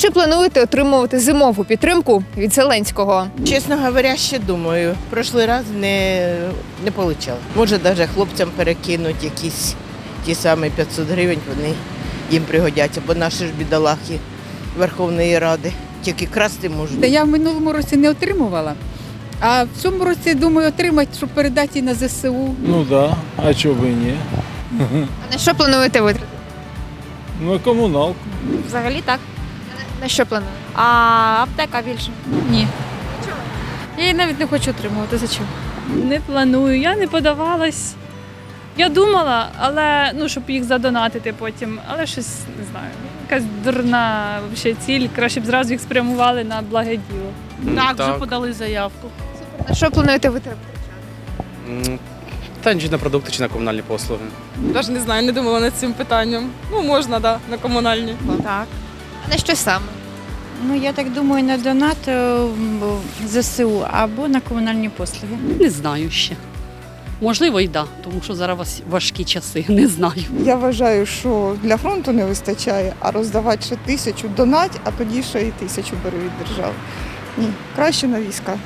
Чи плануєте отримувати зимову підтримку від Зеленського? Чесно говоря, ще думаю. Прошлий раз не, не вийшло. Може, навіть хлопцям перекинуть якісь ті самі 500 гривень, вони їм пригодяться, бо наші ж бідолахи Верховної Ради тільки красти Та можуть. я в минулому році не отримувала. А в цьому році думаю отримати, щоб передати її на ЗСУ. Ну да, а чого і ні? А на що плануєте витратити? Ну, комуналку. Взагалі так. На що плануєте? А аптека більше? Ні. Я її навіть не хочу отримувати. Зачем? Не планую, я не подавалась. Я думала, але ну, щоб їх задонатити потім, але щось не знаю. Якась дурна вообще ціль. Краще б зразу їх спрямували на благе діло. Так, вже подали заявку. На що плануєте витратити? М, Та чи на продукти, чи на комунальні послуги. Навіть не знаю, не думала над цим питанням. Ну, можна, да, на комунальні. Так. А на що саме? Ну, я так думаю, на донат е, ЗСУ або на комунальні послуги. Не знаю ще. Можливо, і да, тому що зараз вас- важкі часи, не знаю. Я вважаю, що для фронту не вистачає, а роздавати ще тисячу донать, а тоді ще і тисячу бери від держави. Ні, краще на війська.